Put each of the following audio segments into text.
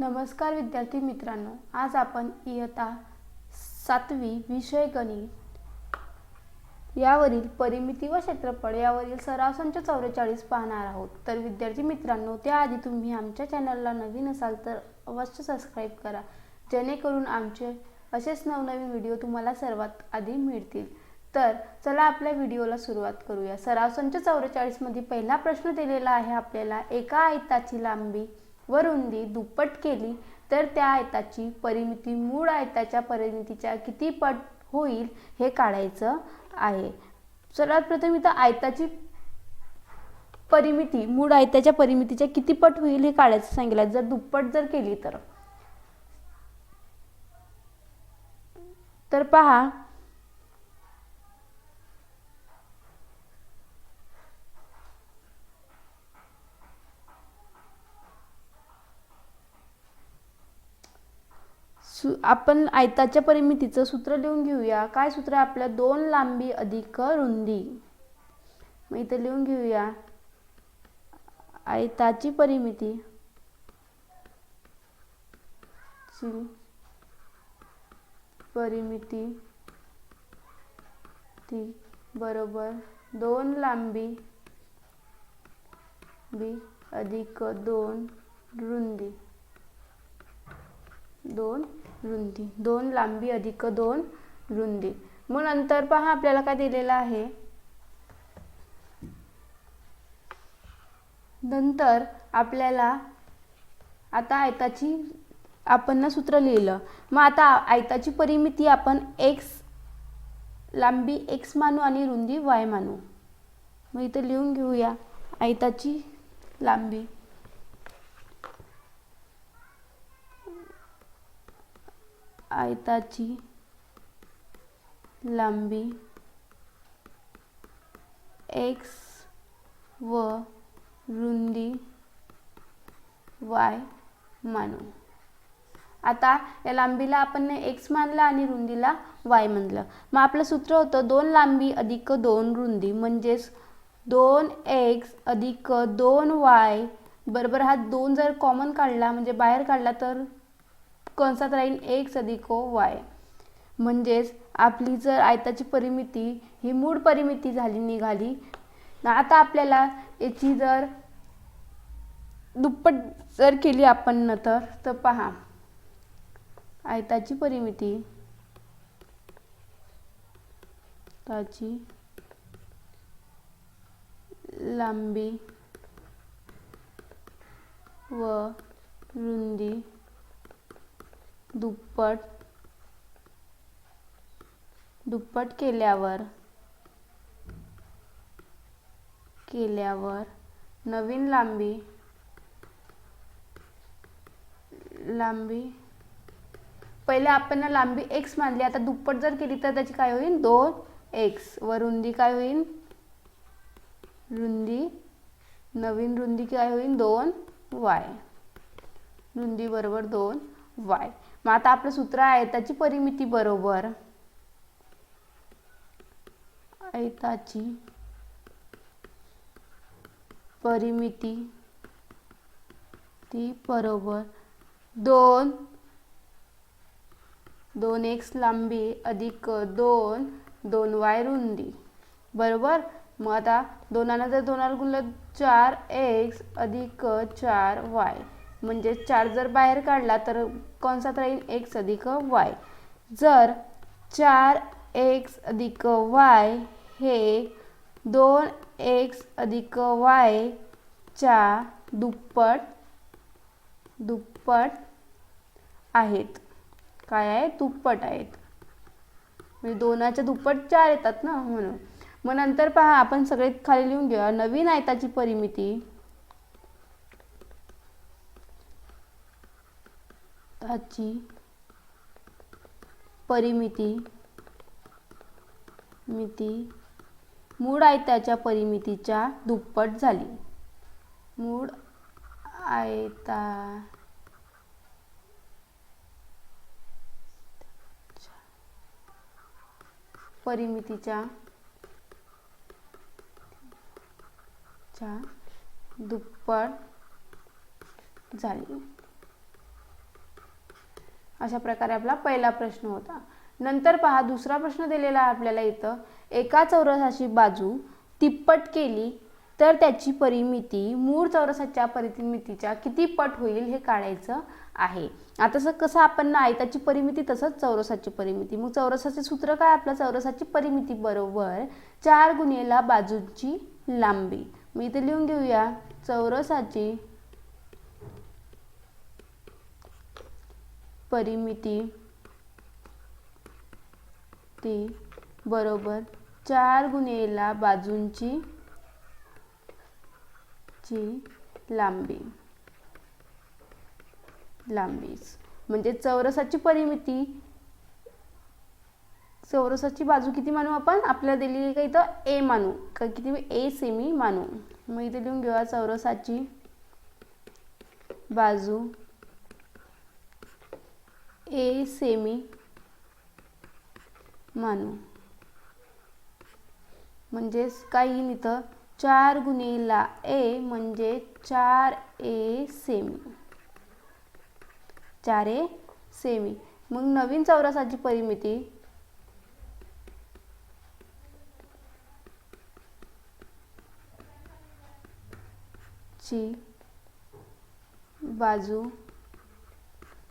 नमस्कार विद्यार्थी मित्रांनो आज आपण इयत्ता सातवी विषय गणित यावरील परिमिती व क्षेत्रफळ यावरील सराव संच चौवेचाळीस पाहणार आहोत. तर विद्यार्थी मित्रांनो त्याआधी तुम्ही आमच्या चॅनलला नवीन असाल तर अवश्य सबस्क्राईब करा जेणेकरून आमचे असेच नवनवीन व्हिडिओ तुम्हाला सर्वात आधी मिळतील. तर चला आपल्या व्हिडिओला सुरुवात करूया. सराव संच चौवेचाळीसमध्ये पहिला प्रश्न दिलेला आहे आपल्याला एका आयताची लांबी व रुंदी दुप्पट केली तर त्या आयताची परिमिती मूळ आयताच्या परिमितीच्या किती पट होईल हे काढायचं आहे. सर्वात प्रथम इथं आयताची परिमिती मूळ आयताच्या परिमितीच्या किती पट होईल हे काढायचं सांगितलं. जर दुप्पट जर केली तर. तर पहा सु आपण आयताच्या परिमितीचं सूत्र लिहून घेऊया. काय सूत्र आहे आपलं? दोन लांबी अधिक रुंदी. मग इथं लिहून घेऊया. आयताची परिमिती. ची परिमिती ती बरोबर दोन लांबी बी अधिक दोन रुंदी. दोन रुंदी. दोन लांबी अधिक दोन रुंदी. मग नंतर पहा आपल्याला काय दिलेलं आहे. नंतर आपल्याला आता आयताची आपण ना सूत्र लिहिलं. मग आता आयताची परिमिती आपण एक्स लांबी एक्स मानू आणि रुंदी वाय मानू. मग इथं लिहून घेऊया आयताची लांबी. आयताची लांबी एक्स व रुंदी वाय मानू. आता या लांबीला आपण एक्स मानला आणि रुंदीला वाय म्हणलं. मग आपलं सूत्र होतं दोन लांबी अधिक दोन रुंदी. म्हणजेच दोन एक्स अधिक दोन वाय बरोबर हा दोन जर कॉमन काढला म्हणजे बाहेर काढला तर? कंसात राहील एक सदिको वाय. म्हणजेच आपली जर आयताची परिमिती ही मूळ परिमिती झाली निघाली आता आपल्याला याची जर दुप्पट जर केली आपण नंतर तर पहा. आयताची परिमिती ताची लांबी व रुंदी दुप्पट दुप्पट केल्यावर केल्यावर नवीन लांबी लांबी पहिले आपण लांबी एक्स मानली आता दुप्पट जर केली तर त्याची काय होईल? दोन एक्स व रुंदी काय होईल? रुंदी नवीन रुंदी काय होईल? दोन वाय रुंदी बरोबर दोन वाय मग आता आपलं सूत्र आहे आयताची परिमिती बरोबर. आयताची परिमिती ती बरोबर दोन. दोन एक्स लांबी अधिक दोन दोन वाय रुंदी. बरोबर? मग आता दोनानं जर दोनाला गुणलं चार एक्स अधिक चार वाय. म्हणजे चार जर बाहेर काढला तर कंसात राहील? एक्स अधिक वाय जर चार एक्स अधिक वाय हे दोन एक्स अधिक वायच्या दुप्पट दुप्पट आहेत. काय आहे? दुप्पट आहेत. म्हणजे दोनाच्या दुप्पट चार येतात ना? म्हणून. मग नंतर पहा आपण सगळे खाली लिहून घेऊया. नवीन आयताची परिमिती. त्याची परिमिती मिती. मूळ आयताच्या परिमितीच्या दुप्पट झाली. मूळ आयता परिमितीच्या च्या दुप्पट झाली. अशा प्रकारे आपला पहिला प्रश्न होता. नंतर पहा दुसरा प्रश्न दिलेला आहे आपल्याला इथं. एका चौरसाची बाजू तिप्पट केली तर त्याची परिमिती मूळ चौरसाच्या परिमितीच्या किती पट होईल हे काढायचं आहे. आता तसं कसं आपण आयताची परिमिती तसंच चौरसाची परिमिती. मग चौरसाचे सूत्र काय? आपलं चौरसाची परिमिती बरोबर चार गुन्हेला बाजूची लांबी. मी इथे लिहून घेऊया चौरसाची परिमिती. ती बरोबर चार गुन्हेला बाजूंची ची लांबी. लांबीच. म्हणजे चौरसाची परिमिती. चौरसाची बाजू किती मानू आपण? आपल्याला दिली का इथं ए मानू. का किती? ए सेमी मानू. मग इथे लिहून घेऊया चौरसाची बाजू ए सेमी मानू. म्हणजेच काय येईल इथं चार गुणिला ए म्हणजे चार ए सेमी चार ए सेमी मग नवीन चौरसाची परिमिती. ची बाजू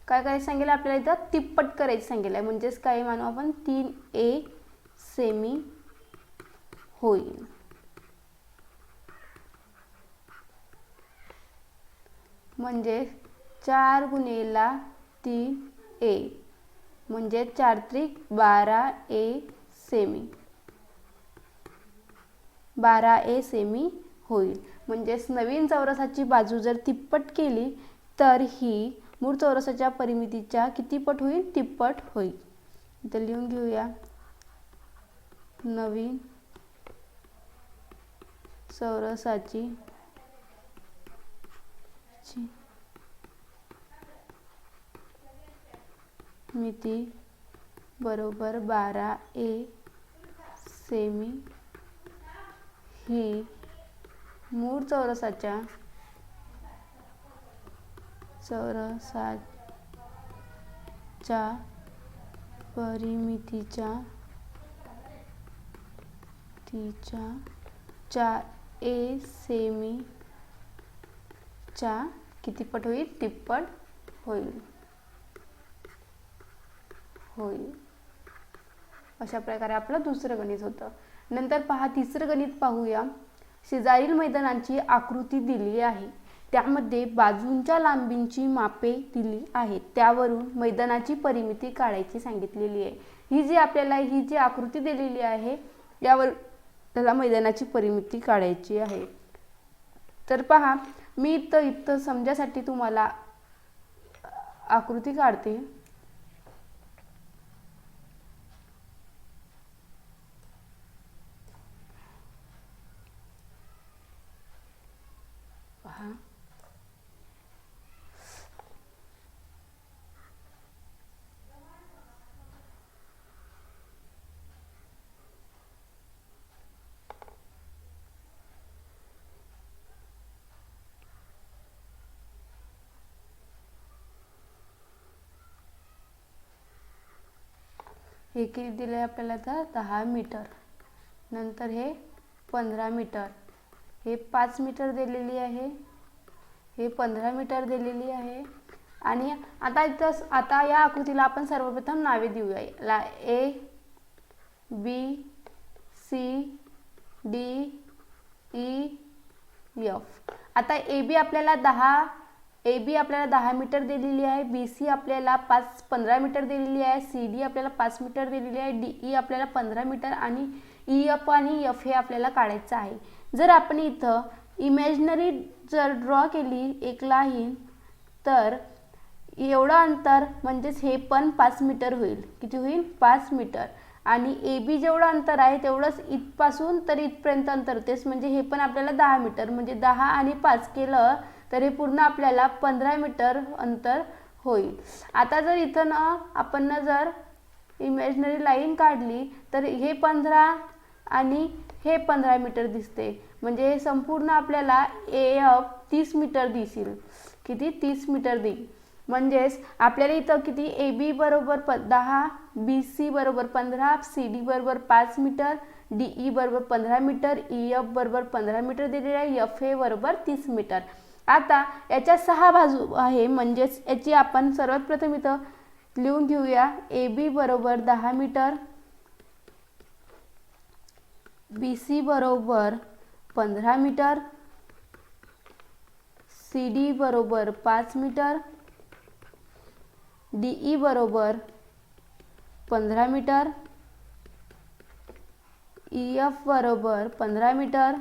काय करायचं सांगेल आपल्याला इथं? तिप्पट करायचं सांगेल. आहे म्हणजेच काय मानू आपण? तीन ए सेमी होईल. म्हणजे चार गुणेला तीन ए. म्हणजे चार त्रिक बारा ए सेमी बारा ए सेमी होईल. म्हणजेच नवीन चौरसाची बाजू जर तिप्पट केली तर ही मूळ चौरसाच्या परिमितीच्या किती पट होईल? तिप्पट होईल. इथं लिहून घेऊया. नवीन चौरसाची ची मिती बरोबर बारा ए सेमी ही मूळ चौरसाच्या चौरसाच्या परिमितीच्या तिच्या चार ए सेमी च्या किती पट होईल? तिप्पट होईल. होईल. अशा प्रकारे आपलं दुसरं गणित होतं. नंतर पहा तिसरं गणित पाहूया. शेजारील मैदानांची आकृती दिली आहे. त्यामध्ये बाजूंच्या लांबींची मापे दिली आहेत. त्यावरून मैदानाची परिमिती काढायची सांगितलेली आहे. ही जी आपल्याला ही जी आकृती दिलेली आहे यावर त्याला मैदानाची परिमिती काढायची आहे. तर पहा मी इथं इथं समजासाठी तुम्हाला आकृती काढते पहा हे किती दिलं आहे आपल्याला तर दहा मीटर. नंतर हे पंधरा मीटर. हे पाच मीटर दिलेली आहे. हे पंधरा मीटर दिलेली आहे. आणि आता इथं आता या आकृतीला आपण सर्वप्रथम नावे देऊया. ला A B C D E F. आता ए बी आपल्याला दहा ए बी आपल्याला दहा मीटर दिलेली आहे बी सी आपल्याला पाच पंधरा मीटर दिलेली आहे सी डी आपल्याला पाच मीटर दिलेली आहे डी ई आपल्याला पंधरा मीटर आणि ई एफ आणि एफ हे आपल्याला काढायचं आहे. जर आपण इथं इमॅजिनरी जर ड्रॉ केली एक लाईन तर एवढं अंतर म्हणजेच हे पण पाच मीटर होईल. किती होईल? पाच मीटर. आणि ए बी जेवढं अंतर आहे तेवढंच इथपासून तर इथपर्यंत अंतर होतेच म्हणजे हे पण आपल्याला दहा मीटर म्हणजे दहा आणि पाच केलं तर हे पूर्ण आपल्याला पंधरा मीटर अंतर होईल. आता जर इथं न आपण जर इमॅजिनरी लाईन काढली तर हे पंधरा आणि हे पंधरा मीटर दिसते. म्हणजे हे संपूर्ण आपल्याला ए एफ तीस मीटर दिसेल. किती? तीस मीटर देईल. म्हणजेच आपल्याला इथं किती? ए बी बरोबर प दहा बी सी बरोबर पंधरा सी डी बरोबर पाच मीटर डी ई e बरोबर पंधरा मीटर e ई एफ बरोबर पंधरा मीटर दिलेलं आहे एफ ए बरोबर तीस मीटर. आता याच्या सहा बाजू आहे. म्हणजेच याची आपण सर्वात प्रथम इथं लिहून घेऊया. ए बी बरोबर दहा मीटर बी सी बरोबर पंधरा मीटर सी डी बरोबर पाच मीटर डी ई बरोबर पंधरा मीटर ई एफ बरोबर पंधरा मीटर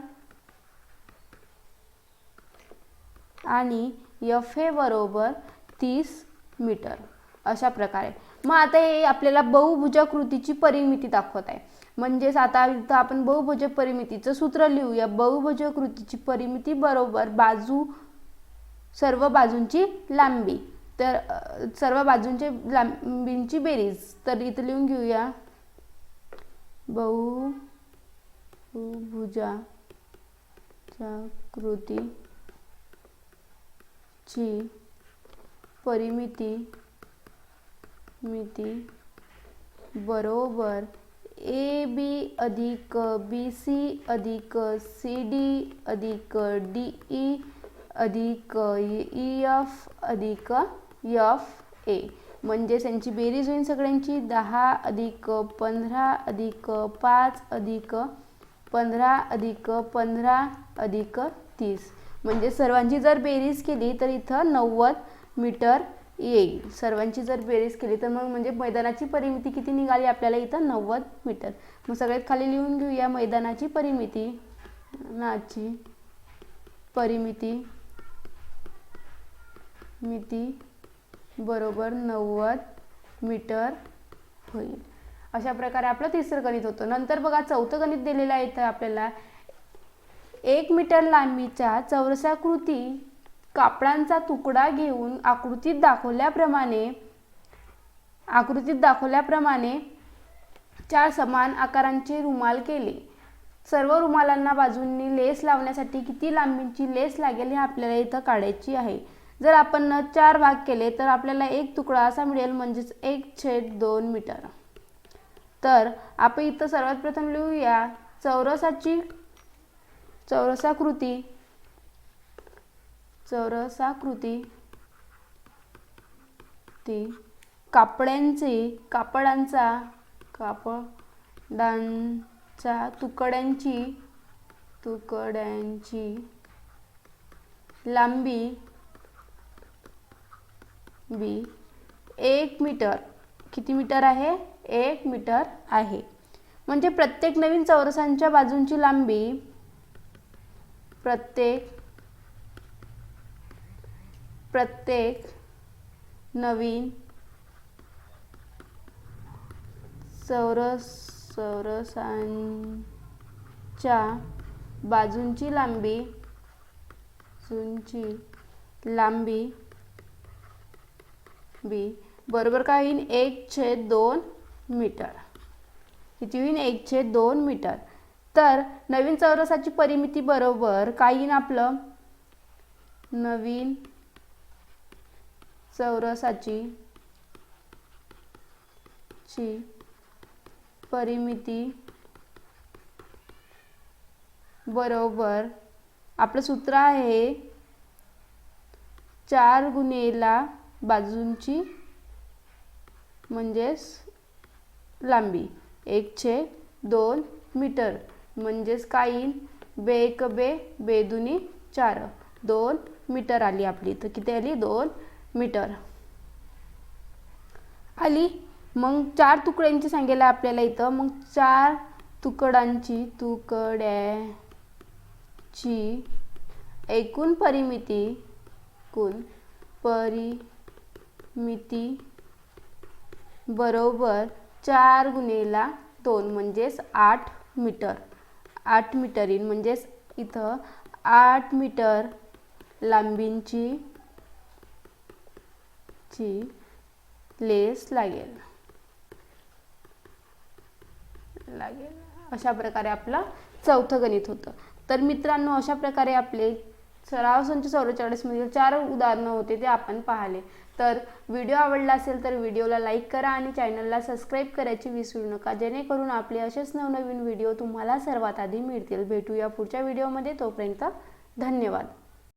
आणि यफ ए बरोबर तीस मीटर. अशा प्रकारे. मग आता हे आपल्याला बहुभुजाकृतीची परिमिती दाखवत आहे. म्हणजेच आता इथं आपण बहुभुज परिमितीचं सूत्र लिहूया बहुभुजाकृतीची परिमिती बरोबर बाजू सर्व बाजूंची लांबी. तर सर्व बाजूंची लांबींची बेरीज. तर इथं लिहून घेऊया. बहु कृती ची परिमिती मिती बरोबर ए बी अधिक बी सी अधिक सी डी अधिक डी ई अधिक ई एफ अधिक एफ ए. म्हणजेच यांची बेरीज होईल सगळ्यांची. दहा अधिक पंधरा अधिक पाच अधिक पंधरा अधिक पंधरा अधिक तीस. म्हणजे सर्वांची जर बेरीज केली तर इथं नव्वद मीटर येईल. सर्वांची जर बेरीज केली तर मग म्हणजे मैदानाची परिमिती किती निघाली आपल्याला इथं? नव्वद मीटर. मग सगळ्यात खाली लिहून घेऊया मैदानाची परिमिती. नाची परिमिती. मिती बरोबर नव्वद मीटर होईल. अशा प्रकारे आपलं तिसरं गणित होतं. नंतर बघा चौथं गणित दिलेलं आहे इथं आपल्याला. एक मीटर लांबीच्या चौरसाकृती कापडांचा तुकडा घेऊन आकृतीत दाखवल्याप्रमाणे आकृतीत दाखवल्याप्रमाणे चार समान आकारांचे रुमाल केले. सर्व रुमालांना बाजूंनी लेस लावण्यासाठी किती लांबीची लेस लागेल हे आपल्याला इथं काढायची आहे. जर आपण चार भाग केले तर आपल्याला एक तुकडा असा मिळेल म्हणजेच एक छेद दोन मीटर. तर आपण इथं सर्वात प्रथम लिहूया चौरसाची चौरसाकृती. चौरसाकृती. ती कापड्यांची कापडांचा कापडांचा तुकड्यांची तुकड्यांची लांबी बी एक मीटर. किती मीटर आहे? एक मीटर आहे. म्हणजे प्रत्येक नवीन चौरसांच्या बाजूंची लांबी प्रत्येक प्रत्येक नवीन चौरस चौरसांच्या बाजूंची लांबी बाजूंची लांबी बी. बरोबर काय होईल? एक छेद दोन मीटर. किती होईल? एक छेद दोन मीटर. तर नवीन चौरसाची परिमिती बरोबर काय येईन आपलं नवीन चौरसाची ची परिमिती बरोबर आपलं सूत्र आहे चार गुणेला बाजूंची म्हणजेच लांबी एकशे दोन मीटर. म्हणजेच काय येईल? बे एक बे बेदुनी चार. दोन मीटर आली आपली. तर किती आली? दोन मीटर. आली. मग चार तुकड्यांची सांगायला आपल्याला इथं. मग चार तुकडांची तुकड्याची एकूण परिमिती एकूण परिमिती बरोबर चार गुणेला दोन म्हणजेच आठ मीटर. आठ मीटर येईल म्हणजेच इथं आठ मीटर लांबींची ची लेस लागेल. लागेल. अशा प्रकारे आपलं चौथं गणित होतं. तर मित्रांनो अशा प्रकारे आपले सराव संच चौवेचाळीसमधील म्हणजे चार उदाहरणं होते ते आपण पाहिले. तर व्हिडिओ आवडला असेल तर व्हिडिओला लाईक करा आणि चॅनलला सबस्क्राईब करायची विसरू नका. जेणेकरून आपले असेच नवनवीन व्हिडिओ तुम्हाला सर्वात आधी मिळतील. भेटूया पुढच्या व्हिडिओमध्ये. तोपर्यंत धन्यवाद.